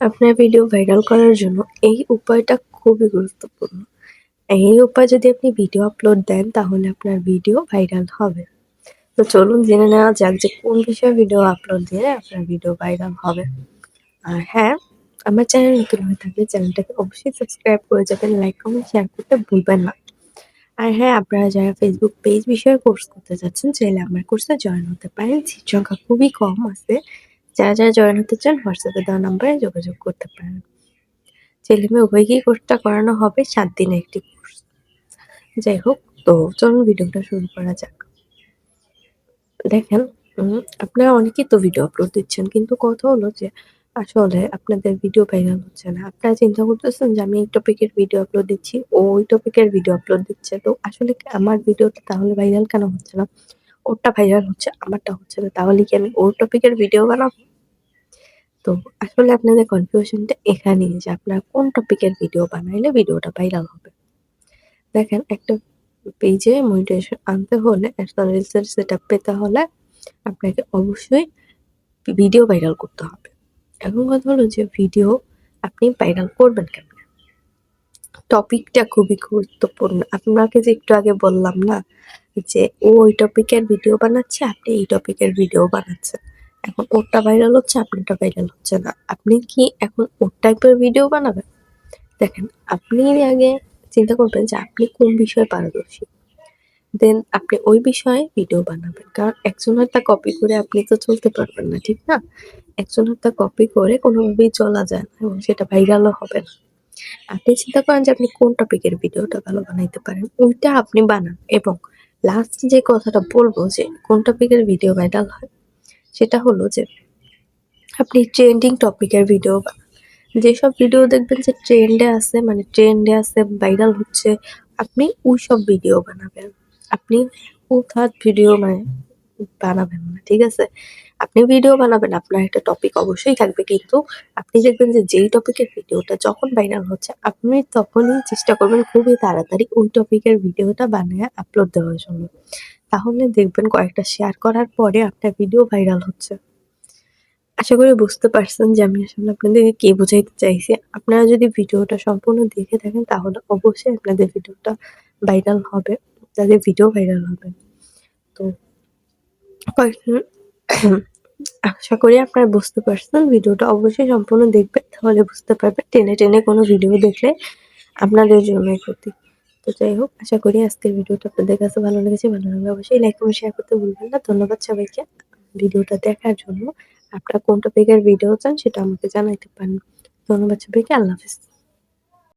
আপনার video viral করার জন্য এই উপায়টা খুবই গুরুত্বপূর্ণ। এই উপায় যদি আপনি ভিডিও আপলোড দেন তাহলে আপনার ভিডিও ভাইরাল হবে। তো চলুন জেনে নেওয়া যাক যে কোন বিষয়ে ভিডিও আপলোড দিলে আপনার ভিডিও ভাইরাল হবে। আর হ্যাঁ, আমার চ্যানেল নতুন হয়ে থাকলে চ্যানেলটাকে অবশ্যই সাবস্ক্রাইব করে যাবেন, লাইক, কমেন্ট, শেয়ার করতে ভুলবেন না। আর হ্যাঁ, আপনারা যারা ফেসবুক পেজ বিষয়ে কোর্স করতে যাচ্ছেন চাইলে আমার কোর্সে জয়েন হতে পারেন। সিট সংখ্যা খুবই কম আছে। যারা, যারা জয়েন হতে চান হোয়াটসঅ্যাপে দেওয়া নাম্বারে যোগাযোগ করতে পারেন। ছেলে-মেয়ে উভয়কেই কোর্সটা করানো হবে ৭ দিনের একটি কোর্স। যাই হোক, তো চলুন ভিডিওটা শুরু করা যাক। দেখেন, আপনারা অনেকেই তো ভিডিও আপলোড দিচ্ছেন। কিন্তু কথা হলো যে আসলে আপনাদের ভিডিও ভাইরাল হচ্ছে না। আপনারা চিন্তা করতেছেন যে আমি এই টপিকের ভিডিও আপলোড দিচ্ছি, ও ওই টপিকের ভিডিও আপলোড দিচ্ছে। তো আসলে আমার ভিডিওটা তাহলে ভাইরাল কেন হচ্ছে না? ওরটা ভাইরাল হচ্ছে, আমারটা হচ্ছে না। তাহলে কি আমি ওর টপিকের ভিডিও বানাবো? তো আসলে আপনাদের কনফিউশনটা এখানেই যে আপনারা কোন টপিকের ভিডিও বানাইলে ভিডিওটা ভাইরাল হবে। দেখেন একটা পেজে মনিটাইজেশন আনতে হলে একটা রিলসের সেটআপ পেতে হলে আপনাকে অবশ্যই ভিডিও ভাইরাল করতে হবে। এখন কথা হলো যে ভিডিও আপনি ভাইরাল করবেন কেমনে? টপিকটা খুবই গুরুত্বপূর্ণ। আপনাকে যে একটু আগে বললাম না যে ও ওই টপিকের ভিডিও বানাচ্ছে, আপনি এই টপিকের ভিডিও বানাচ্ছেন। এখন ওরটা ভাইরাল হচ্ছে, আপনারটা ভাইরাল হচ্ছে না। আপনি কি এখন ওর টাইপের ভিডিও বানাবেন? দেখেন, আপনি আগে চিন্তা করবেন যে আপনি কোন বিষয়ে পারদর্শী। দেন আপনি ওই বিষয়ে ভিডিও বানাবেন। কারণ একজনেরটা কপি করে আপনি তো চলতে পারবেন না, ঠিক না? একজনেরটা কপি করে কোনোভাবেই চলা যায় না এবং সেটা ভাইরালও হবে না। আপনি চিন্তা করেন যে আপনি কোন টপিকের ভিডিওটা ভালো বানাইতে পারেন, ওইটা আপনি বানান এবং লাস্ট যে কথাটা বলব যে কোন টপিকের ভিডিও ভাইরাল হয়, সেটা হলো যে আপনি ট্রেন্ডিং টপিকের ভিডিও। যেসব ভিডিও দেখবেন যে ট্রেন্ডে আছে মানে ট্রেন্ডে আছে, ভাইরাল হচ্ছে, আপনি ওই সব ভিডিও বানাবেন। আপনি উদ্ধার ভিডিও মানে বানাবেন না, ঠিক আছে? আপনি ভিডিও বানাবেন, আপনার একটা টপিক অবশ্যই থাকবে কিন্তু আপনি দেখবেন যে যেই টপিকের ভিডিওটা যখন ভাইরাল হচ্ছে, আপনি তখনই চেষ্টা করবেন খুবই তাড়াতাড়ি ওই টপিকের ভিডিওটা বানায়া আপলোড দেওয়ার জন্য। তাহলে দেখবেন কয়েকটা শেয়ার করার পরে আপনার ভিডিও ভাইরাল হচ্ছে। আশা করি বুঝতে পারছেন যে আমি আসলে আপনাদেরকে কি বোঝাইতে চাইছি। আপনারা যদি ভিডিওটা সম্পূর্ণ দেখে থাকেন তাহলে অবশ্যই আপনাদের ভিডিওটা ভাইরাল হবে। আপনাদের ভিডিও ভাইরাল হবে। তো আশা করি আপনারা বুঝতে পারছেন। ভিডিওটা অবশ্যই সম্পূর্ণ দেখবেন তাহলে বুঝতে পারবেন। টেনে, টেনে কোনো ভিডিও দেখলে আপনাদের জন্যই ক্ষতি। তো যাই হোক, আশা করি আজকের ভিডিওটা আপনাদের কাছে ভালো লেগেছে। ভালো লাগলে অবশ্যই লাইক, এবং শেয়ার করতে ভুলবেন না। ধন্যবাদ সবাইকে ভিডিওটা দেখার জন্য। আপনারা কোন টপিকের ভিডিও চান সেটা আমাকে জানাইতে পারেন। ধন্যবাদ সবাইকে। আল্লাহ হাফেজ।